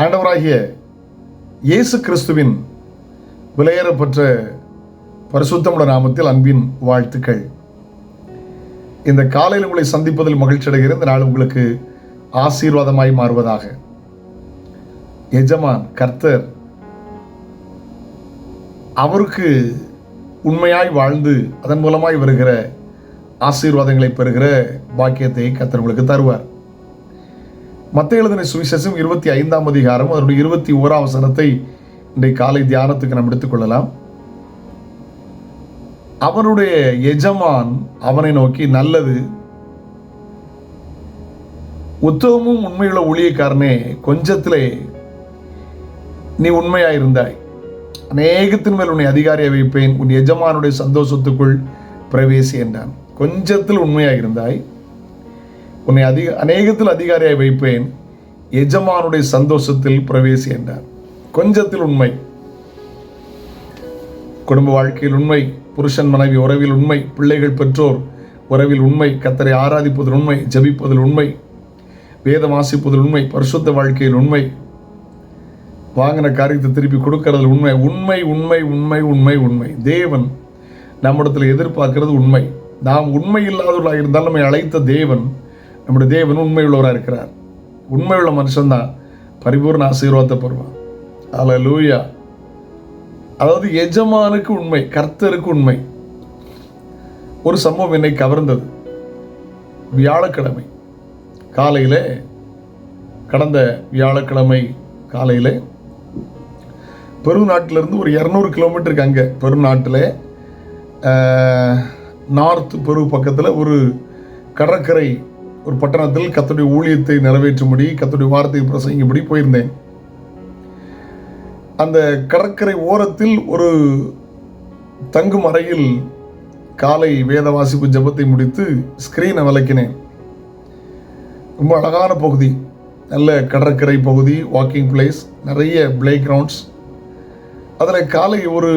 ஆண்டவராகிய இயேசு கிறிஸ்துவின் விலையேறப்பெற்ற பரிசுத்தமுள்ள நாமத்தில் அன்பின் வாழ்த்துக்கள். இந்த காலையில் உங்களை சந்திப்பதில் மகிழ்ச்சி அடைகிற இந்த நாள் உங்களுக்கு ஆசீர்வாதமாய் மாறுவதாக. எஜமான் கர்த்தர் அவருக்கு உண்மையாய் வாழ்ந்து அதன் மூலமாய் வருகிற ஆசீர்வாதங்களை பெறுகிற பாக்கியத்தை கர்த்தர் உங்களுக்கு தருவார். மற்ற எழுதின சுவிசேஷம் இருபத்தி ஐந்தாம் அதிகாரம் அதனுடைய இருபத்தி ஓராம் வசனத்தை இன்றைய காலை தியானத்துக்கு நாம் எடுத்துக்கொள்ளலாம். அவனுடைய எஜமான் அவனை நோக்கி நல்லது. உத்தவமும் உண்மையுள்ள ஊழியக்காரனே கொஞ்சத்திலே நீ உண்மையாயிருந்தாய் அநேகத்தின் மேல் உன்னை அதிகாரியை வைப்பேன். உன் எஜமானுடைய சந்தோஷத்துக்குள் பிரவேசி என்றான். கொஞ்சத்தில் உண்மையாயிருந்தாய் உன்னை அதிக அநேகத்தில் அதிகாரியாய் வைப்பேன். எஜமானுடைய சந்தோஷத்தில் பிரவேசி என்றார். கொஞ்சத்தில் உண்மை. குடும்ப வாழ்க்கையில் உண்மை. புருஷன் மனைவி உறவில் உண்மை. பிள்ளைகள் பெற்றோர் உறவில் உண்மை. கத்தரை ஆராதிப்பதில் உண்மை. ஜபிப்பதில் உண்மை. வேதம் வாசிப்பதில் உண்மை. பரிசுத்த வாழ்க்கையில் உண்மை. வாங்கின காரியத்தை திருப்பி கொடுக்கறதில் உண்மை. உண்மை உண்மை உண்மை உண்மை உண்மை. தேவன் நம்மிடத்தில் எதிர்பார்க்கிறது உண்மை. நாம் உண்மை இல்லாதவர்களாக இருந்தால் நம்மை அழைத்த தேவன் நம்முடைய தேவன் உண்மையுள்ளவராக இருக்கிறார். உண்மையுள்ள மனுஷன்தான். பரிபூர்ண ஆசீர்வாதத்தை பெறுவான். அதில் லூயா அதாவது எஜமானுக்கு உண்மை கர்த்தருக்கு உண்மை. ஒரு சம்பவம் என்னை கவர்ந்தது. வியாழக்கிழமை. காலையில் கடந்த வியாழக்கிழமை காலையில் பெருநாட்டிலிருந்து ஒரு இரநூறு கிலோமீட்டருக்கு அங்கே பெருநாட்டில் நார்த் பெரு பக்கத்தில் ஒரு கடற்கரை ஒரு பட்டணத்தில் கத்துடைய ஊழியத்தை நிறைவேற்றும்படி கத்துடைய வார்த்தையை பிரசங்கிப்படி போயிருந்தேன். அந்த கடற்கரை ஓரத்தில் ஒரு தங்கும் அறையில் காலை வேத வாசிப்பு ஜபத்தை முடித்து ஸ்க்ரீனை விளக்கினேன். ரொம்ப அழகான பகுதி. நல்ல கடற்கரை பகுதி வாக்கிங் பிளேஸ் நிறைய பிளே கிரவுண்ட்ஸ் அதில் காலை ஒரு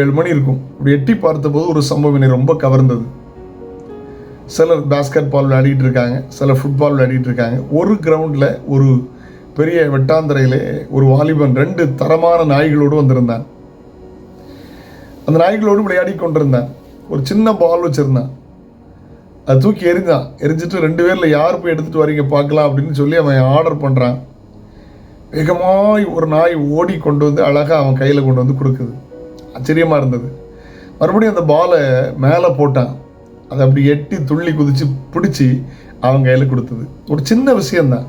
ஏழு மணி இருக்கும். இப்படி எட்டி பார்த்தபோது ஒரு சம்பவம் என்னை ரொம்ப கவர்ந்தது. சிலர் பேஸ்கெட் பால் விளையாடிட்டு இருக்காங்க சிலர் ஃபுட்பால் விளையாடிட்டு இருக்காங்க ஒரு கிரவுண்டில் ஒரு பெரிய வெட்டாந்தரையில் ஒரு வாலிபன் ரெண்டு தரமான நாய்களோடு வந்திருந்தான். அந்த நாய்களோடு விளையாடி கொண்டிருந்தான். ஒரு சின்ன பால் வச்சுருந்தான். அது தூக்கி எரிஞ்சான் எரிஞ்சிட்டு ரெண்டு பேரில் யார் போய் எடுத்துகிட்டு வரீங்க பார்க்கலாம் அப்படின்னு சொல்லி அவன் ஆர்டர் பண்ணுறான் வேகமாய் ஒரு நாய் ஓடி கொண்டு வந்து அழகாக அவன் கையில் கொண்டு வந்து கொடுக்குது. ஆச்சரியமாக இருந்தது. மறுபடியும் அந்த பாலை மேலே போட்டான். அதை அப்படி எட்டி துள்ளி குதித்து பிடிச்சி அவன் கையில் கொடுத்தது. ஒரு சின்ன விஷயந்தான்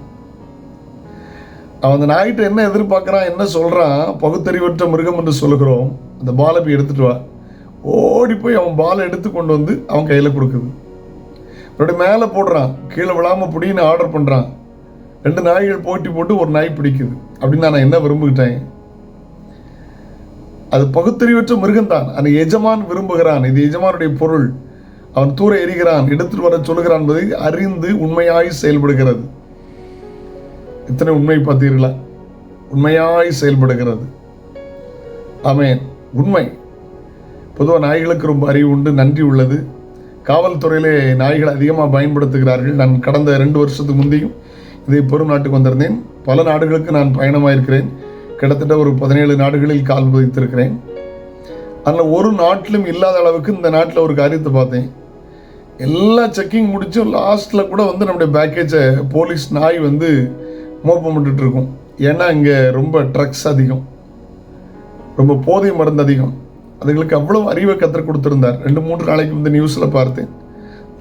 அவன் அந்த நாய்கிட்ட என்ன எதிர்பார்க்குறான் என்ன சொல்கிறான் பகுத்தறிவற்ற மிருகம் என்று சொல்லுகிறோம். அந்த பாலை போய் எடுத்துட்டு வா. ஓடி போய் அவன் பாலை எடுத்து கொண்டு வந்து அவன் கையில் கொடுக்குது. அப்படி மேலே போடுறான். கீழே விழாமல் பிடின்னு ஆர்டர் பண்ணுறான் ரெண்டு நாய்கள் போட்டி போட்டு ஒரு நாய் பிடிக்குது. அப்படின்னு நான் என்ன விரும்புகிட்டேன் அது பகுத்தறிவற்ற மிருகம்தான். அந்த எஜமான் விரும்புகிறான். இது எஜமானுடைய பொருள். அவன் தூர எரிகிறான் எடுத்துட்டு வர சொல்லுகிறான் என்பதை அறிந்து உண்மையாய் செயல்படுகிறது. இத்தனை உண்மை பார்த்தீர்களா? உண்மையாய் செயல்படுகிறது. ஆமேன். உண்மை. பொதுவாக நாய்களுக்கு ரொம்ப அறிவு உண்டு நன்றி உள்ளது. காவல்துறையிலே நாய்கள் அதிகமாக பயன்படுத்துகிறார்கள். நான் கடந்த ரெண்டு வருஷத்துக்கு முந்தையும் இதை பெரும் நாட்டுக்கு வந்திருந்தேன். பல நாடுகளுக்கு நான் பயணமாக இருக்கிறேன். கிட்டத்தட்ட ஒரு பதினேழு நாடுகளில் கால் பதித்திருக்கிறேன். அதில் ஒரு நாட்டிலும் இல்லாத அளவுக்கு இந்த நாட்டில் ஒரு காரியத்தை பார்த்தேன். எல்லா செக்கிங் முடிச்சும் லாஸ்ட்டில் கூட வந்து நம்முடைய பேக்கேஜை போலீஸ் நாய் வந்து மோப்பம் இருக்கும். ஏன்னா இங்கே ரொம்ப ட்ரக்ஸ் அதிகம். ரொம்ப போதை மருந்து அதிகம். அதுங்களுக்கு அவ்வளோ அறிவை கற்றுக் கொடுத்துருந்தார். ரெண்டு மூன்று நாளைக்கு வந்து நியூஸில் பார்த்தேன்.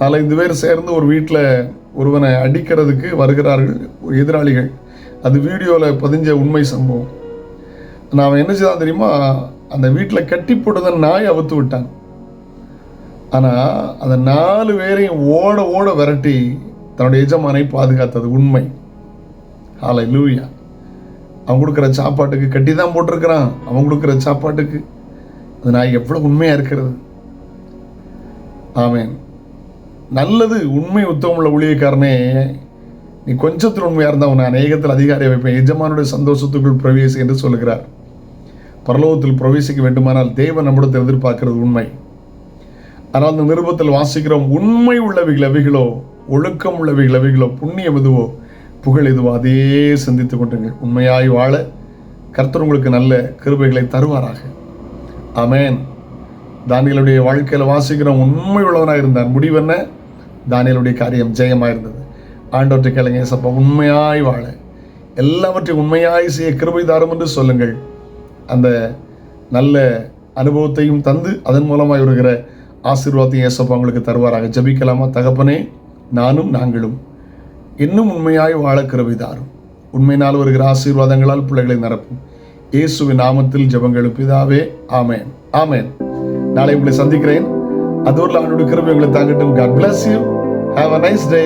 நாலஞ்சு பேர் சேர்ந்து ஒரு வீட்டில் ஒருவனை அடிக்கிறதுக்கு வருகிறார்கள் ஒரு எதிராளிகள். அது வீடியோவில் பதிஞ்ச உண்மை சம்பவம். நான் அவன் என்ன செய்தான் தெரியுமா? அந்த வீட்டில் கட்டி போட்டதை நாய் அவுத்து விட்டான். ஆனால் அந்த நாலு பேரையும் ஓட ஓட விரட்டி தன்னுடைய எஜமானை பாதுகாத்தது உண்மை. ஆலை லூயா அவன் கொடுக்குற சாப்பாட்டுக்கு கட்டி தான் போட்டிருக்கிறான். அவன் கொடுக்குற சாப்பாட்டுக்கு. அது நான் எவ்வளோ உண்மையாக இருக்கிறது? ஆமேன். நல்லது உண்மை உத்தவமுள்ள ஊழியக்காரனே நீ கொஞ்சத்தில் உண்மையாக இருந்தால் உன்னை அநேகத்தில் அதிகாரி வைப்பேன். எஜமானுடைய சந்தோஷத்துக்குள் பிரவேசி என்று சொல்லுகிறார். பரலோகத்தில் பிரவேசிக்க வேண்டுமானால் தேவன் நம்மிடத்தில் எதிர்பார்க்கிறது உண்மை. ஆனால் அந்த நிருபத்தில் வாசிக்கிறோம் உண்மை உள்ளவைகள் எவைகளோ ஒழுக்கம் உள்ளவைகள் எவைகளோ புண்ணியம் எதுவோ புகழ் எதுவோ அதே சிந்தித்துக் கொண்டுங்கள் உண்மையாய் வாழ கர்த்தர் உங்களுக்கு நல்ல கிருபைகளை தருவாராக. அமேன் தானியலுடைய வாழ்க்கையில் வாசிக்கிறோம் உண்மை உள்ளவனாக இருந்தான். முடிவு என்ன? தானியலுடைய காரியம் ஜெயமாக இருந்தது. ஆண்டவற்றை கேளுங்க ஏசப்பா உண்மையாய் வாழ. எல்லாவற்றையும் உண்மையாய் செய்ய கிருபை தாரும் என்று சொல்லுங்கள். அந்த நல்ல அனுபவத்தையும் தந்து அதன் மூலமாக வருகிற ஆசீர்வாதத்தை ஏசப்பா உங்களுக்கு தருவாராக. ஜபிக்கலாமா? தகப்பனே நானும் நாங்களும் இன்னும் உண்மையாய் வாழ கிருவிதாரும் உண்மையினால் வருகிற ஆசீர்வாதங்களால் பிள்ளைகளை நிரப்பும். இயேசுவின் நாமத்தில் ஜெபங்களும் பிதாவே ஆமேன். ஆமேன். நாளை உங்களை சந்திக்கிறேன். அதோரில் அவனுடைய கிருபை உங்களை தாங்கட்டும். God bless you have a nice day